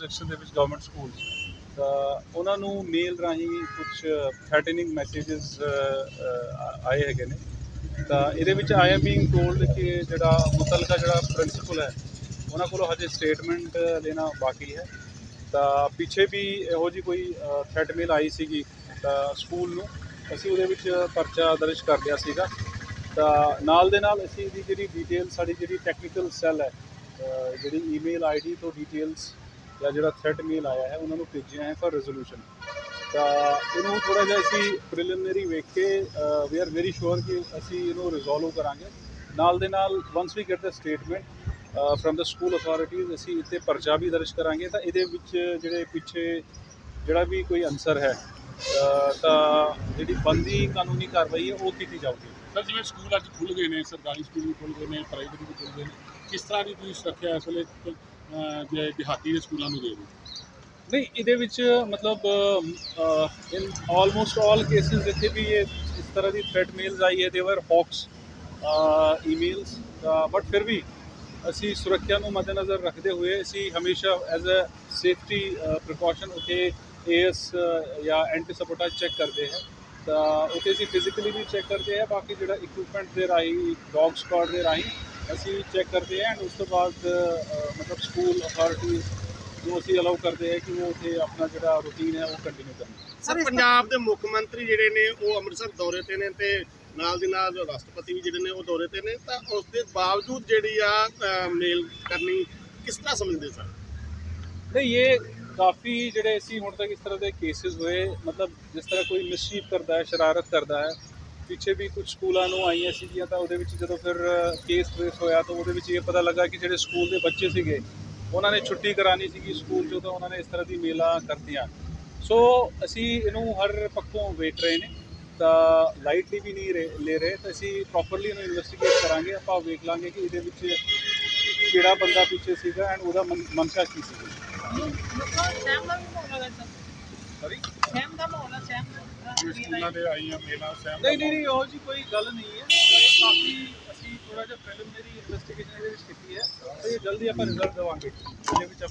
Section ਦੇ ਵਿੱਚ government school ਤਾਂ ਉਹਨਾਂ ਨੂੰ ਮੇਲ ਰਾਹੀਂ ਕੁਝ ਥ੍ਰੈਟਨਿੰਗ ਮੈਸੇजेस ਆਏ ਹੈਗੇ ਨੇ। ਤਾਂ ਇਹਦੇ ਵਿੱਚ ਆਈ ਐਮ ਬੀਇੰਗ ਟੋਲਡ ਕਿ ਜਿਹੜਾ ਮੁਤਲਕਾ ਜਿਹੜਾ ਪ੍ਰਿੰਸੀਪਲ ਹੈ, ਉਹਨਾਂ ਕੋਲੋਂ ਹਜੇ ਸਟੇਟਮੈਂਟ ਲੈਣਾ ਬਾਕੀ ਹੈ। ਤਾਂ ਪਿੱਛੇ ਵੀ ਇਹੋ ਜੀ ਕੋਈ ਥ੍ਰੈਟ ਮੇਲ ਆਈ ਸੀਗੀ ਤਾਂ ਸਕੂਲ ਨੂੰ। ਅਸੀਂ ਉਹਦੇ ਵਿੱਚ ਪਰਚਾ ਦਰਜ ਕਰ ਲਿਆ ਸੀਗਾ। ਤਾਂ ਨਾਲ ਦੇ ਨਾਲ ਅਸੀਂ ਇਹਦੀ ਜਿਹੜੀ ਡਿਟੇਲ ਸਾਡੀ ਜਿਹੜੀ ਟੈਕਨੀਕਲ ਸੈੱਲ ਹੈ ਜਿਹੜੀ ਈਮੇਲ ਆਈਡੀ ਤੋਂ ਡਿਟੇਲਸ ਜਾਂ ਜਿਹੜਾ ਥ੍ਰੈਟ ਮੇਲ ਆਇਆ ਹੈ, ਉਹਨਾਂ ਨੂੰ ਭੇਜਿਆ ਹੈ ਫॉर ਰੈਜ਼ੋਲੂਸ਼ਨ ਤਾਂ ਇਹਨੂੰ ਥੋੜਾ ਜਿਹਾ ਅਸੀਂ ਪ੍ਰੀਲਿਮਿਨਰੀ ਵੇਖ ਕੇ ਵੀ ਆਰ ਵੈਰੀ ਸ਼ੋਰ ਕਿ ਅਸੀਂ ਇਹਨੂੰ ਰਿਜ਼ੋਲਵ ਕਰਾਂਗੇ। ਨਾਲ ਦੇ ਨਾਲ once we get the statement firm ਦਾ ਸਕੂਲ ਅਥਾਰਟੀਜ਼ ਅਸੀਂ ਇੱਥੇ ਪਰਚਾ ਵੀ ਦਰਜ ਕਰਾਂਗੇ। ਤਾਂ ਇਹਦੇ ਵਿੱਚ ਜਿਹੜੇ ਪਿੱਛੇ ਜਿਹੜਾ ਵੀ ਕੋਈ ਅਨਸਰ ਹੈ ਤਾਂ ਜਿਹੜੀ ਬੰਦੀ ਕਾਨੂੰਨੀ ਕਾਰਵਾਈ ਹੈ, ਉਹ ਕੀਤੀ ਜਾਊਗੀ। ਸਰ, ਜਿਵੇਂ ਸਕੂਲ ਅੱਜ ਖੁੱਲ ਗਏ ਨੇ, ਸਰਕਾਰੀ ਸਕੂਲ ਵੀ ਖੁੱਲ ਗਏ ਨੇ ਪ੍ਰਾਈਵੇਟ ਵੀ ਖੁੱਲ ਗਏ ਨੇ, ਕਿਸ ਤਰ੍ਹਾਂ ਦੀ ਤੁਸੀਂ ਸੁਰੱਖਿਆ ਇਸ ਵੇਲੇ ਜੇ ਦਿਹਾਤੀ ਦੇ ਸਕੂਲਾਂ ਨੂੰ ਦੇ ਰਹੇ ਨਹੀਂ, ਇਹਦੇ ਵਿੱਚ ਮਤਲਬ ਇਨ ਆਲਮੋਸਟ ਆਲ ਕੇਸਿਸ ਜਿੱਥੇ ਵੀ ਇਹ ਇਸ ਤਰ੍ਹਾਂ ਦੀ ਥ੍ਰੈਟ ਮੇਲਸ ਆਈ ਹੈ ਦੇ ਵਰ ਹੌਕਸ ਈਮੇਲਸ ਬਟ ਫਿਰ ਵੀ ਅਸੀਂ ਸੁਰੱਖਿਆ ਨੂੰ ਮੱਦੇਨਜ਼ਰ ਰੱਖਦੇ ਹੋਏ ਅਸੀਂ ਹਮੇਸ਼ਾ ਐਜ਼ ਅ ਸੇਫਟੀ ਪ੍ਰੀਕਾਸ਼ਨ ਉਥੇ ਏਐਸ ਜਾਂ ਐਂਟੀ ਸਪੋਰਟਾਜ ਚੈੱਕ ਕਰਦੇ ਹਾਂ। ਤਾਂ ਉਥੇ ਅਸੀਂ ਫਿਜ਼ੀਕਲੀ ਵੀ ਚੈੱਕ ਕਰਦੇ ਹਾਂ, ਬਾਕੀ ਜਿਹੜਾ ਇਕਵਿਪਮੈਂਟ ਦੇ ਰਾਹੀਂ ਡੌਗ ਸਪਾਟ ਦੇ ਰਾਹੀਂ ਅਸੀਂ ਚੈੱਕ ਕਰਦੇ ਹਾਂ ਐਂਡ ਉਸ ਤੋਂ ਬਾਅਦ ਮਤਲਬ ਸਕੂਲ ਅਥਾਰਟੀਜ਼ ਨੂੰ ਅਸੀਂ ਅਲਾਉ ਕਰਦੇ ਹਾਂ ਕਿ ਉਹ ਉੱਥੇ ਆਪਣਾ ਜਿਹੜਾ ਰੂਟੀਨ ਹੈ ਉਹ ਕੰਟੀਨਿਊ ਕਰਨ। ਸਰ ਪੰਜਾਬ ਦੇ ਮੁੱਖ ਮੰਤਰੀ ਜਿਹੜੇ ਨੇ ਉਹ ਅੰਮ੍ਰਿਤਸਰ ਦੌਰੇ ਤੇ ਨੇ ਤੇ ਨਾਲ ਦੀ ਨਾਲ ਰਾਸ਼ਟਰਪਤੀ ਵੀ ਜਿਹੜੇ ਨੇ ਉਹ ਦੌਰੇ ਤੇ ਨੇ। ਤਾਂ ਉਸ ਦੇ ਬਾਵਜੂਦ ਜਿਹੜੀ ਆ ਮੇਲ ਕਰਨੀ ਕਿਸ ਤਰ੍ਹਾਂ ਸਮਝਦੇ ਸਰ? ਨਹੀਂ ਇਹ ਕਾਫੀ ਜਿਹੜੇ ਅਸੀਂ ਹੁਣ ਤੱਕ ਇਸ ਤਰ੍ਹਾਂ ਦੇ ਕੇਸਿਸ ਹੋਏ ਮਤਲਬ ਜਿਸ ਤਰ੍ਹਾਂ ਕੋਈ ਮਿਸਚੀਫ ਕਰਦਾ ਹੈ ਸ਼ਰਾਰਤ ਕਰਦਾ ਹੈ ਪਿੱਛੇ ਵੀ ਕੁਝ ਸਕੂਲਾਂ ਨੂੰ ਆਈਆਂ ਸੀਗੀਆਂ ਤਾਂ ਉਹਦੇ ਵਿੱਚ ਜਦੋਂ ਫਿਰ ਕੇਸ ਟ੍ਰੇਸ ਹੋਇਆ ਤਾਂ ਉਹਦੇ ਵਿੱਚ ਇਹ ਪਤਾ ਲੱਗਾ ਕਿ ਜਿਹੜੇ ਸਕੂਲ ਦੇ ਬੱਚੇ ਸੀਗੇ, ਉਹਨਾਂ ਨੇ ਛੁੱਟੀ ਕਰਾਣੀ ਸੀਗੀ ਸਕੂਲ ਚੋਂ ਤਾਂ ਉਹਨਾਂ ਨੇ ਇਸ ਤਰ੍ਹਾਂ ਦੀ ਮੇਲਾ ਕਰਤੀਆਂ। ਸੋ ਅਸੀਂ ਇਹਨੂੰ ਹਰ ਪੱਖੋਂ ਵੇਖ ਰਹੇ ਨੇ, ਤਾਂ ਲਾਈਟਲੀ ਵੀ ਨਹੀਂ ਰਹੇ- ਲੈ ਰਹੇ, ਤਾਂ ਅਸੀਂ ਪ੍ਰੋਪਰਲੀ ਇਹਨੂੰ ਇਨਵੈਸਟੀਗੇਟ ਕਰਾਂਗੇ, ਆਪਾਂ ਵੇਖ ਲਾਂਗੇ ਕਿ ਇਹਦੇ ਵਿੱਚ ਕਿਹੜਾ ਬੰਦਾ ਪਿੱਛੇ ਸੀਗਾ ਐਂਡ ਉਹਦਾ ਮਨ- ਮਨਸ਼ਾ ਕੀ ਸੀ। ਸੈਮ ਦਾ ਵੀ ਮਾਹੌਲ ਹੈ ਸਰ ਸੌਰੀ ਸੈਮ ਦਾ ਮਾਹੌਲ ਹੈ। ਸੈਮ ਦਾ ਸਕੂਲਾਂ ਦੇ ਆਈਆਂ ਮੇਲਾਂ ਸਹਿਮ ਨਹੀਂ ਨਹੀਂ ਨਹੀਂ ਉਹ ਜੀ ਕੋਈ ਗੱਲ ਨਹੀਂ ਹੈ। ਇਹ ਕਾਫੀ ਅਸੀਂ ਥੋੜਾ ਜਿਹਾ ਪ੍ਰੀਲਿਮਿਨਰੀ ਇਨਵੈਸਟੀਗੇਸ਼ਨ ਇਹਦੇ ਵਿੱਚ ਕੀਤੀ ਹੈ। ਤੇ ਜਲਦੀ ਆਪਾਂ ਰਿਜ਼ਲਟ ਦੇਵਾਂਗੇ। ਇਹਦੇ ਵਿੱਚ